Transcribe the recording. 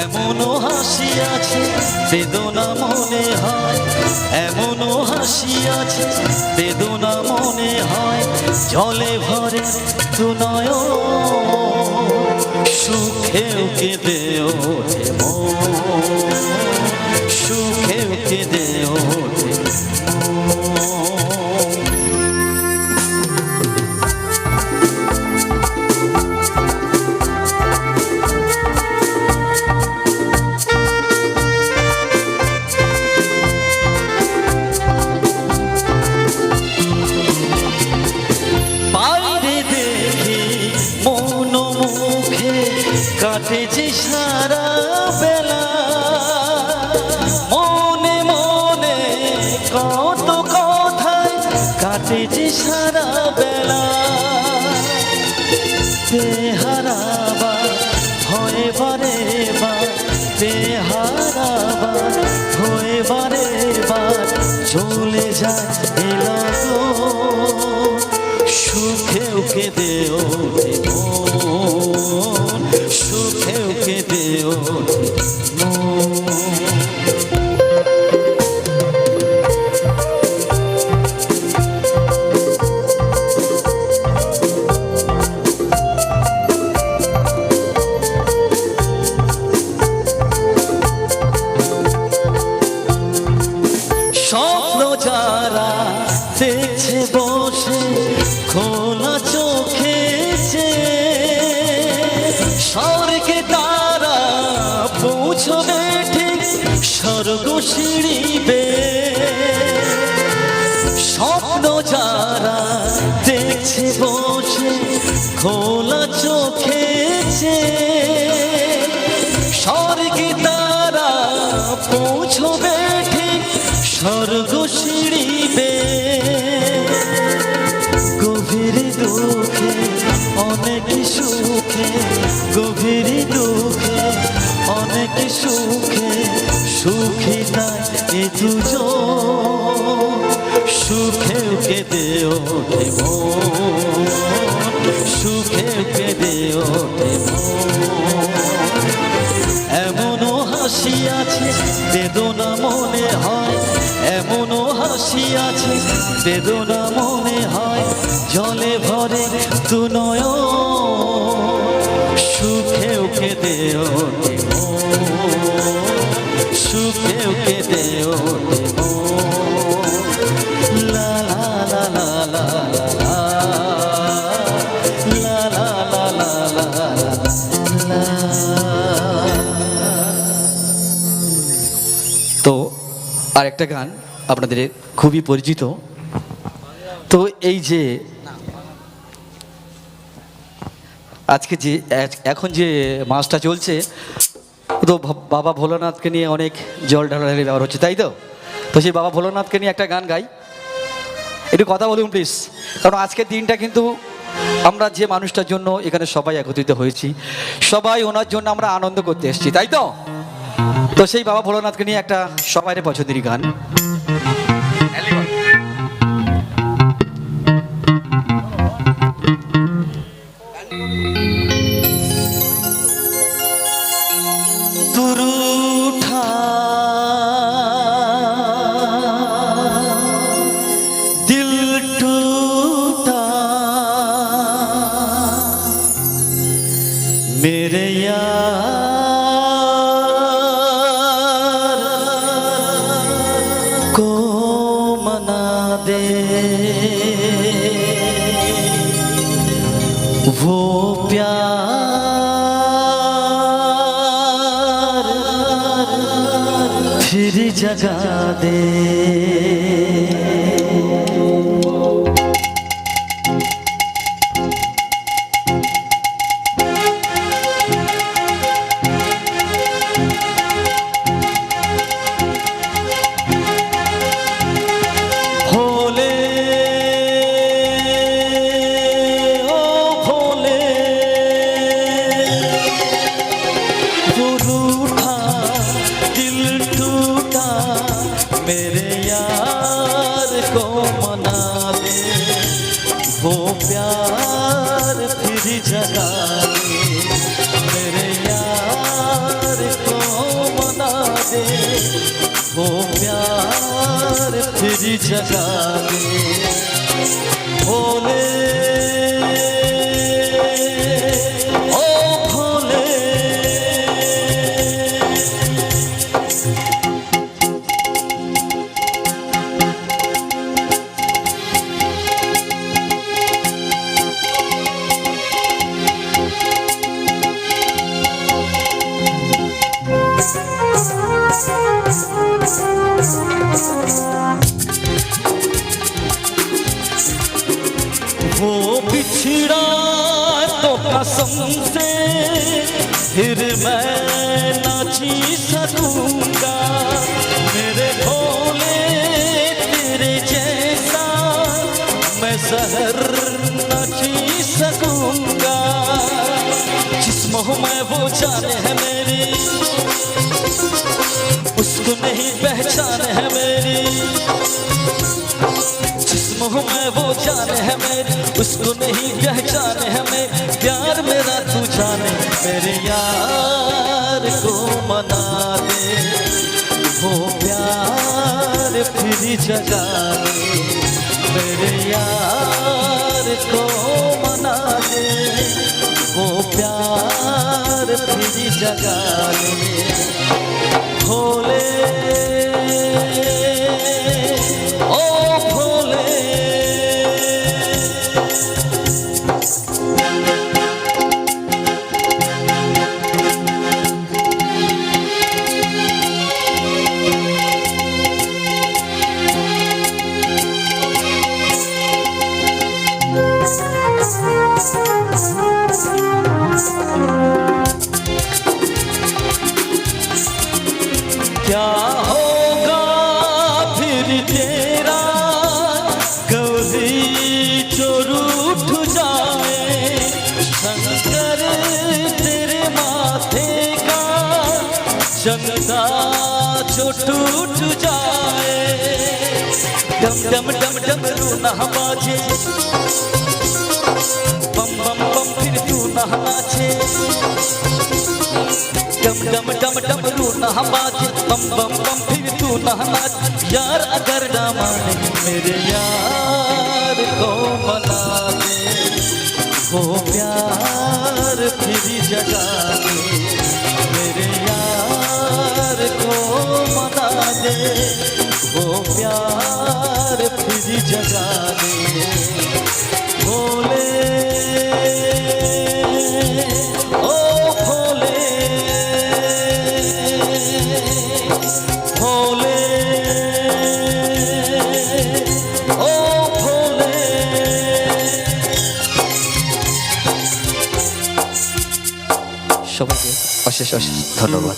এমনও হাসি আছে, বেদনা মনে হয়। এমনও হাসি আছে, বেদনা মনে হয়। জলে ভরে তুনয় সুখেও কেঁদে ওঠে সুখেও কেঁদে কত কথায় কাটে সারা বেলা। বেহারাবা হয়ে বারে বার বেহারাবা হয়ে বারে বার চলে যায় এলো ওঠে মন, সুখেও কেঁদে যারা দেখছে বসে খোলা চোখে যে স্বর্গে তারা পৌঁছবে ঠিক স্বর্গ সিঁড়িবে। স্বপ্ন যারা দেখছে, বসে খোলা চোখে যে স্বর্গে তারা পৌঁছবে ঠিক স্বর্গ সিঁড়িবে ওঠে সুখেও কেঁদে ওঠে মন এমনও হাসি আছে, বেদনা মনে হয়। এমনও হাসি আছে, বেদনা মনে হয়। জলে ভরে তু নয় সুখেও কেঁদে ওঠে সুখেও কেঁদে ওঠে আরেকটা গান আপনাদের খুবই পরিচিত। তো এই যে আজকে যে এখন যে মাসটা চলছে, তো বাবা ভোলানাথকে নিয়ে অনেক জল ঢালাঢালি ব্যবহার হচ্ছে, তাই তো? তো সেই বাবা ভোলানাথকে নিয়ে একটা গান গাই। একটু কথা বলুন প্লিজ। কারণ আজকের দিনটা কিন্তু আমরা যে মানুষটার জন্য এখানে সবাই একত্রিত হয়েছি, সবাই ওনার জন্য আমরা আনন্দ করতে এসেছি, তাই তো? তো সেই বাবা ভোলানাথকে নিয়ে একটা সবাই পছন্দের গান। তুরুঠা फिर जगा दे मेरे यार को मना दे। वो प्यार फिर जगा मेरे यार को मना दे। वो प्यार फिर जगा दे। भोले वो बिछड़ा तो कसम से, फिर मैं नाची सकूँगा। मेरे भोले तेरे जैसा, मैं सहर नाची सकूँगा। जिस मोह में वो जाने है मेरी, उसको नहीं पहचान है मेरी। जिस्म में वो जान है मेरी, उसको नहीं पहचान है मैं। प्यार मेरा तू जाने, मेरे यार को मना दे। वो प्यार फिर जगा दे, मेरे यार को मना दे। वो प्यार फिर जगा दे। भोले उठ जाए। डम डम डम डम तू रूना बाजे बम बम बम, फिर तू ना नाचे। डम डम डम डम, रू ना बाजे बम बम बम, फिर तू ना नाच। यार, अगर ना माने मेरे यार को मना दे वो प्यार फिर जगा दे दे वो प्यार फिर जगा दे भोले ओ भोले भोले ও ভোলে সবাইকে অশেষ অশেষ ধন্যবাদ